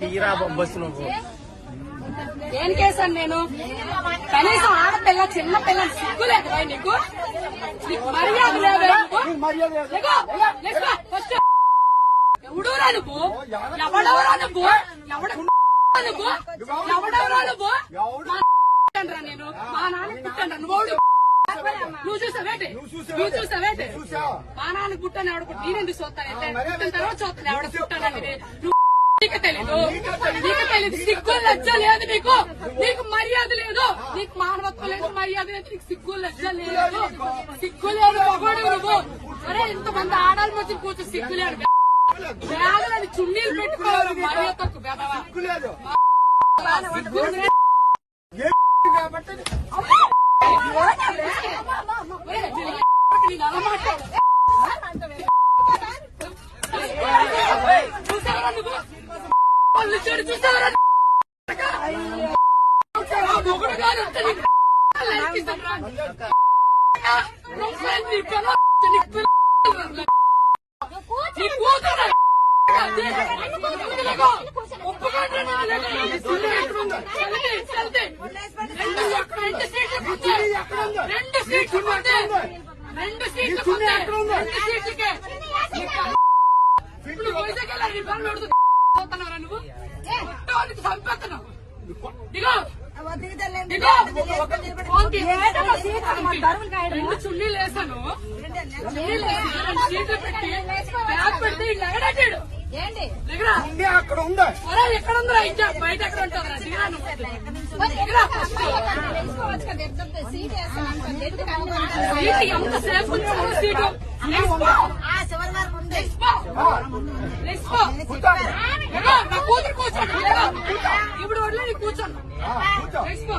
తీరా బస్సు నువ్వు ఏం చేశాను నేను? కనీసం ఆడపిల్ల చిన్న పిల్ల సిగ్గు లేదురా నీకు. మర్యాద లేదా. ఎవడురా నువ్వు. ఎవడెవరా నువ్వు. ఎవడ నువ్వు. ఎవడెవరా నువ్వు. నేను. మా నాన్న నువ్వు? నువ్వు చూసావేంటి నువ్వు చూసావేంటి మా నాన్న పుట్టాను ఎవడ పుట్టి నేనెందుకు చూస్తాను? తర్వాత చూస్తాను ఎవడ పుట్టానని నువ్వు నీకు తెలీదు నీకు తెలీదు సిగ్గు లజ్జ లేదు నీకు. నీకు మర్యాద లేదు. నీకు మానవత్వం లేదు మర్యాద లేదు నీకు సిగ్గు లజ్జ లేదు. సిగ్గు లేదు మగోడు నువ్వు. అరే ఇంతమంది ఆడాలి వచ్చి కూర్చో సిగ్గు లేదు బ్యాగులని చున్నీలు పెట్టుకోవాలి మర్యాద తక్కువ. సిగ్గు లేదు. రెండు ఎక్కడ- రెండు సీట్లు కూర్చో. రెండు సీట్లు కూర్చో. రెండు సీట్లు. రెండు సీట్లకే. ఇప్పుడు వైజాగ్ వెళ్ళాలి, నీ పనులు అడుగుతూ పోతున్నావురా నువ్వు? కొట్టడానికి చంపేస్తున్నావు. దిగో. దిగో. ఫోన్ తీ. రెండు చున్నీలు వేసాను చున్నీలు వేసి రెండు సీట్లు పెట్టి బ్యాగ్ పెడితే ఇల్లు ఎగడట్టాడు దిగరా. అక్కడ ఉందా? ఎక్కడ ఉందిరా ఇంకా బయట ఎక్కడ కూతురు కూర్చోండి. ఇప్పుడు వదిలే నీ కూర్చోండి. లేచిపో.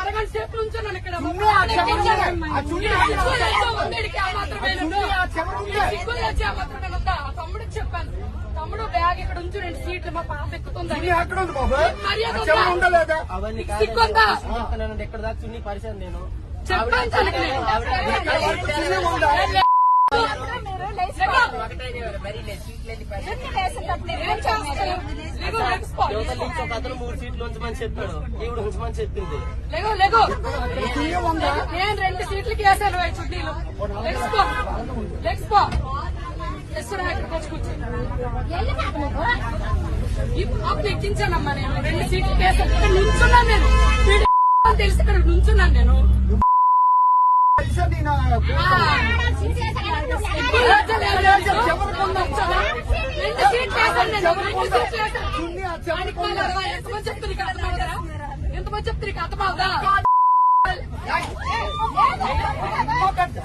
అరగంట సేపు నుంచున్నాను ఇక్కడ తమ్ముడికి చెప్పాను. తమ్ముడు బ్యాగ్ ఇక్కడ ఉంచు రెండు సీట్లు మా పాప అక్కడ ఉంది? ఉండలేదా? అవన్నీ ఎక్కడ దాకా చున్నీ పరిచయం నేను? చెప్పాను అతను మూడు సీట్లు ఉంచమని చెప్పాడు ఈవిడ ఉంచమని చెప్పింది నేను. రెండు సీట్లకి వేసాను చుట్టీలు లెగ్స్పో ఎక్కించానమ్మా నేను రెండు సీట్లకి వేసాను ఇక్కడ నుంచున్నాను నేను తెలిసి ఇక్కడ నుంచున్నాను నేను. తెలుసా నేను ఎంతమంది చెప్తుంది అర్థమవుదా ఆగండి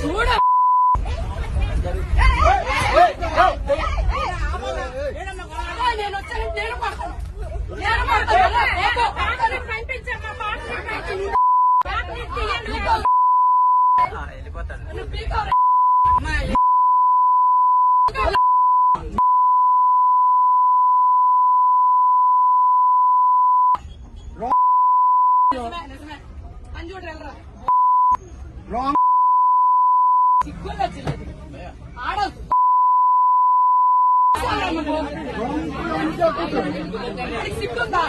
చూడ. నేను వచ్చాను నేను పడతాను నేను పడతాను పంపించమ్మా పాటలు వెళ్ళిపోతాను రాంగ్ సిగ్గుందా చిల్లది ఆడదు సిగ్గుందా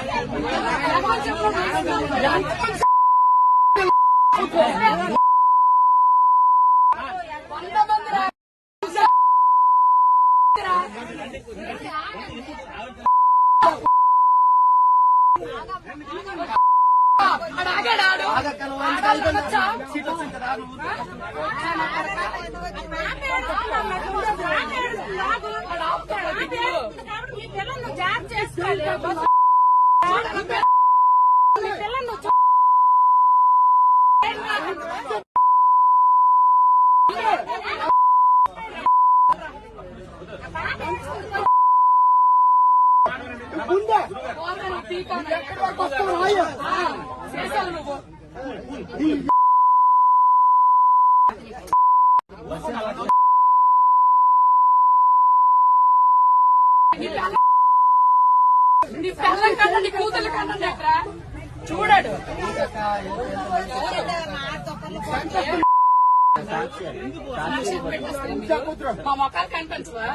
నీ పీకాను. వస్తావు రాయ ఆ, నువ్వు నీ పిల్ల- కన్నా నీ కూతురు కన్నా దగ్గర చూడడు మా మొక్కలు కనిపించవా